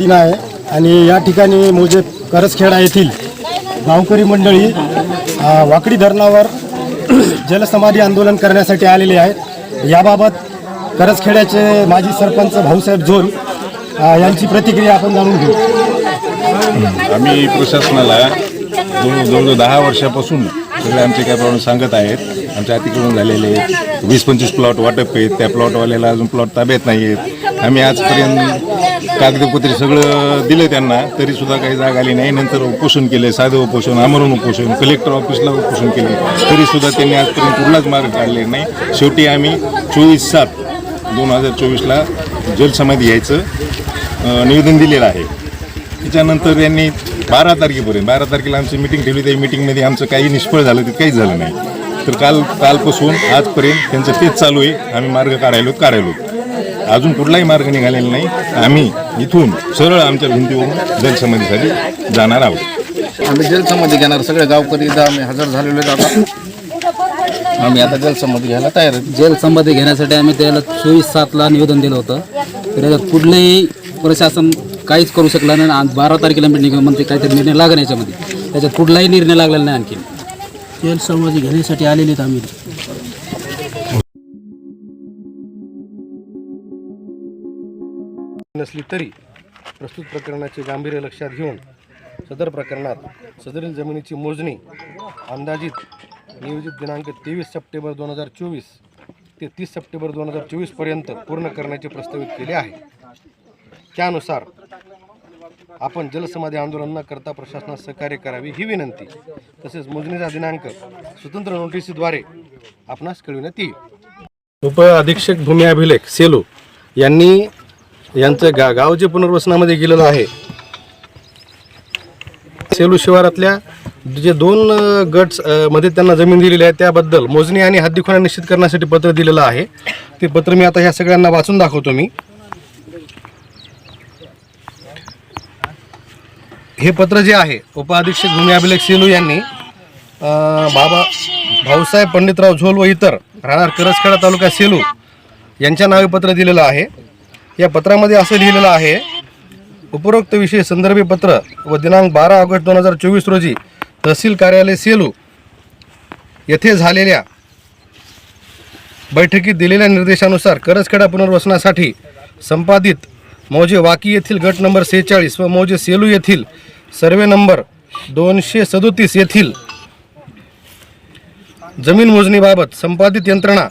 दिन आहे. आणि या ठिकाणी मोजे करसखेडा येथील गावकरी मंडळी वाकडी धरणावर जलसमाधी आंदोलन करण्यासाठी आलेले आहेत. याबाबत करसखेड्याचे माजी सरपंच भाऊसाहेब झोल यांची प्रतिक्रिया आपण जाणून घेऊ. आम्ही प्रशासनाला जवळ जवळ दहा वर्षापासून सगळे आमचे काय प्रॉब्लेम सांगत आहेत. आमच्या अतिक्रमण झालेले आहेत. वीस पंचवीस प्लॉट वाटप आहेत. त्या प्लॉटवाल्याला अजून प्लॉट ताब्यात नाही आहेत. आम्ही आजपर्यंत कागदपत्रे सगळं दिलं त्यांना. तरी सुद्धा काही जाग आली नाही. नंतर उपोषण केले. साधं उपोषण आमरण उपोषण कलेक्टर ऑफिसला उपोषण केले. तरी सुद्धा त्यांनी आजपर्यंत कुठलाच मार्ग काढले नाही. शेवटी आम्ही चोवीस सात दोन हजार चोवीसला जलसमाधी यायचं निवेदन दिलेलं आहे. त्याच्यानंतर यांनी बारा तारखेपर्यंत बारा तारखेला आमची मिटिंग ठेवली. त्या मिटिंगमध्ये आमचं काही निष्फळ झालं ते काहीच झालं नाही. तर काल कालपासून आजपर्यंत त्यांचं तेच चालू आहे. आम्ही मार्ग काढायलो काढायलो. अजून कुठलाही मार्ग निघालेला नाही. आम्ही इथून सरळ आमच्या भिंतीवरून जलसमाधीसाठी जाणार आहोत. आम्ही जलसमाधी घेणार. सगळे गावकरी आम्ही हजर झालेलो आता. आम्ही आता जलसमाधी घ्यायला तयार आहेत. जलसंबंधी घेण्यासाठी आम्ही त्याला चोवीस सातला निवेदन दिलं होतं. तर याच्यात कुठलंही प्रशासन काहीच करू शकलं नाही आणि बारा तारखेला मिटिंग म्हणते काहीतरी निर्णय लागण याच्यामध्ये. त्याच्यात कुठलाही निर्णय लागलेला नाही आणखी जलसंबंधी घेण्यासाठी आलेले आहेत आम्ही. नसली तरी प्रस्तुत प्रकरणाचे गांभीर्य लक्षात घेऊन सदर प्रकरणात सदरील जमिनीची मोजणी अंदाजित नियोजित दिनांक तेवीस सप्टेंबर दोन हजार चोवीस ते तीस सप्टेंबर दोन हजार चोवीसपर्यंत पूर्ण करण्याचे प्रस्तावित केले आहे. त्यानुसार आपण जलसमाधी आंदोलन न करता प्रशासनास सहकार्य करावी ही विनंती. तसेच मोजणीचा दिनांक स्वतंत्र नोटीसीद्वारे आपणास कळविण्यात येईल. उप अधीक्षक भूमी अभिलेख सेलू यांनी यांचं गा गाव जे पुनर्वसनामध्ये गेलेलं आहे सेलू शिवारातल्या जे दोन गट्स गटमध्ये त्यांना जमीन दिलेली आहे त्याबद्दल मोजणी आणि हद्दीखोना निश्चित करण्यासाठी पत्र दिलेलं आहे. ते पत्र मी आता ह्या सगळ्यांना वाचून दाखवतो मी. हे पत्र जे आहे उपअधीक्षक भूमी अभिलेख सेलू यांनी बाबा भाऊसाहेब पंडितराव झोल व इतर राहणार करसखेडा तालुका सेलू यांच्या नावे पत्र दिलेलं आहे. या पत्रामध्ये असं लिहिलेलं आहे उपरोक्त विषय संदर्भी पत्र व दिनांक बारा ऑगस्ट दोन हजार चोवीस रोजी तहसील कार्यालय सेलू येथे झालेल्या बैठकीत दिलेल्या निर्देशानुसार करसखेडा पुनर्वसनासाठी संपादित मौजे वाकी येथील गट नंबर सेहेचाळीस व मौजे सेलू येथील सर्वे नंबर दोनशे सदोतीस येथील जमीन मोजणीबाबत संपादित यंत्रणा